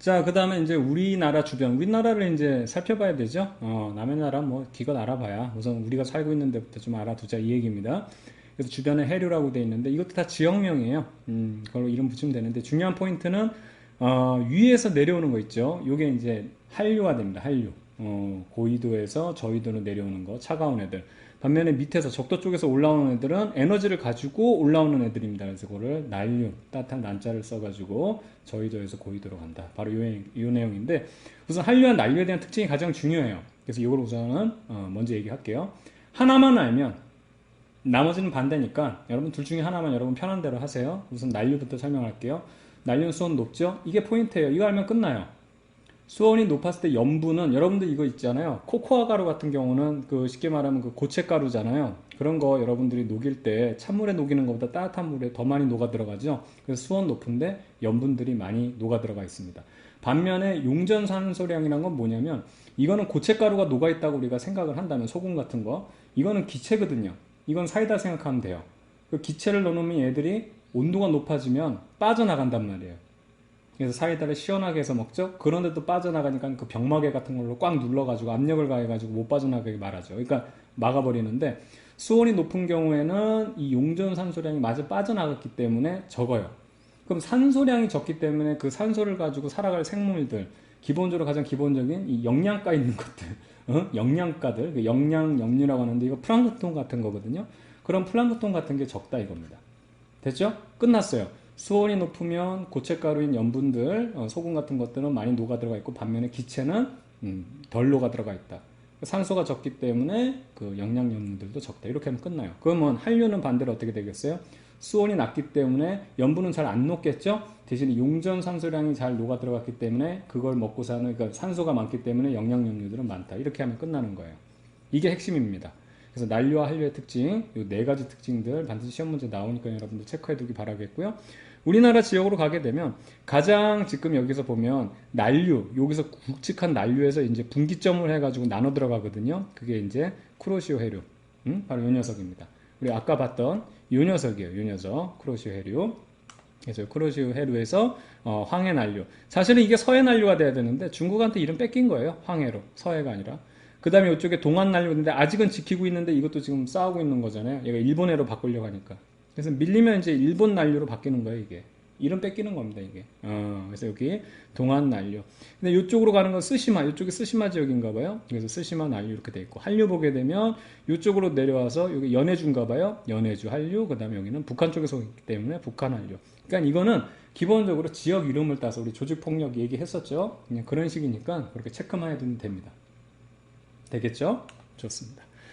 자, 그 다음에 이제 우리나라 주변, 우리나라를 이제 살펴봐야 되죠. 어, 남의 나라 뭐 기껏 알아봐야 우선 우리가 살고 있는 데부터 좀 알아두자 이 얘기입니다. 그래서 주변에 해류라고 돼 있는데 이것도 다 지역명이에요. 음, 그걸로 이름 붙이면 되는데 중요한 포인트는 어, 위에서 내려오는 거 있죠. 요게 이제 한류가 됩니다. 한류. 어, 고緯도에서 저緯도로 내려오는 거, 차가운 애들. 반면에 밑에서 적도 쪽에서 올라오는 애들은 에너지를 가지고 올라오는 애들입니다. 그래서 그거를 난류, 따뜻한 난자를 써가지고 저緯도에서 고緯도로 간다. 바로 요, 요 내용인데 우선 한류와 난류에 대한 특징이 가장 중요해요. 그래서 이걸 우선은 어, 먼저 얘기할게요. 하나만 알면 나머지는 반대니까 여러분 둘 중에 하나만 여러분 편한 대로 하세요. 우선 난류부터 설명할게요. 난류는 수온 높죠? 이게 포인트예요. 이거 알면 끝나요. 수온이 높았을 때 염분은 여러분들 이거 있잖아요. 코코아 가루 같은 경우는 그 쉽게 말하면 그 고체 가루잖아요. 그런 거 여러분들이 녹일 때 찬물에 녹이는 것보다 따뜻한 물에 더 많이 녹아 들어가죠. 그래서 수온 높은데 염분들이 많이 녹아 들어가 있습니다. 반면에 용전산소량이란 건 뭐냐면 이거는 고체 가루가 녹아 있다고 우리가 생각을 한다면 소금 같은 거 이거는 기체거든요. 이건 사이다 생각하면 돼요. 그 기체를 넣어놓으면 얘들이 온도가 높아지면 빠져나간단 말이에요. 그래서 사이다를 시원하게 해서 먹죠. 그런데도 빠져나가니까 그 병마개 같은 걸로 꽉 눌러가지고 압력을 가해가지고 못 빠져나가게 말하죠. 그러니까 막아버리는데 수온이 높은 경우에는 이 용전 산소량이 마저 빠져나갔기 때문에 적어요. 그럼 산소량이 적기 때문에 그 산소를 가지고 살아갈 생물들 기본적으로 가장 기본적인 이 영양가 있는 것들, 어? 영양가들, 그 영양 역류라고 하는데 이거 플랑크톤 같은 거거든요. 그런 플랑크톤 같은 게 적다 이겁니다. 됐죠? 끝났어요. 수온이 높으면 고체가루인 염분들, 어, 소금 같은 것들은 많이 녹아 들어가 있고 반면에 기체는 음, 덜 녹아 들어가 있다. 산소가 적기 때문에 그 영양 염분들도 적다. 이렇게 하면 끝나요. 그러면 한류는 반대로 어떻게 되겠어요? 수온이 낮기 때문에 염분은 잘 안 녹겠죠? 대신 용전 산소량이 잘 녹아 들어갔기 때문에 그걸 먹고 사는 그러니까 산소가 많기 때문에 영양 염류들은 많다. 이렇게 하면 끝나는 거예요. 이게 핵심입니다. 그래서 난류와 한류의 특징, 이 네 가지 특징들 반드시 시험 문제 나오니까 여러분들 체크해 두기 바라겠고요. 우리나라 지역으로 가게 되면 가장 지금 여기서 보면 난류, 여기서 굵직한 난류에서 이제 분기점을 해가지고 나눠 들어가거든요. 그게 이제 쿠로시오 해류, 음? 바로 이 녀석입니다. 우리 아까 봤던 이 녀석이에요. 이 녀석, 쿠로시오 해류. 그래서 쿠로시오 해류에서 어, 황해 난류. 사실은 이게 서해 난류가 돼야 되는데 중국한테 이름 뺏긴 거예요. 황해로. 서해가 아니라. 그 다음에 이쪽에 동안 난류인데 아직은 지키고 있는데 이것도 지금 싸우고 있는 거잖아요. 얘가 일본해로 바꾸려고 하니까. 그래서 밀리면 이제 일본 난류로 바뀌는 거예요, 이게. 이름 뺏기는 겁니다, 이게. 어, 그래서 여기 동안 난류. 근데 이쪽으로 가는 건 스시마, 이쪽이 스시마 지역인가 봐요. 그래서 스시마 난류 이렇게 돼 있고, 한류 보게 되면 이쪽으로 내려와서 여기 연해주인가 봐요. 연해주 한류, 그 다음에 여기는 북한 쪽에서 오기 때문에 북한 한류. 그러니까 이거는 기본적으로 지역 이름을 따서 우리 조직폭력 얘기했었죠. 그냥 그런 식이니까 그렇게 체크만 해두면 됩니다. 되겠죠? 좋습니다.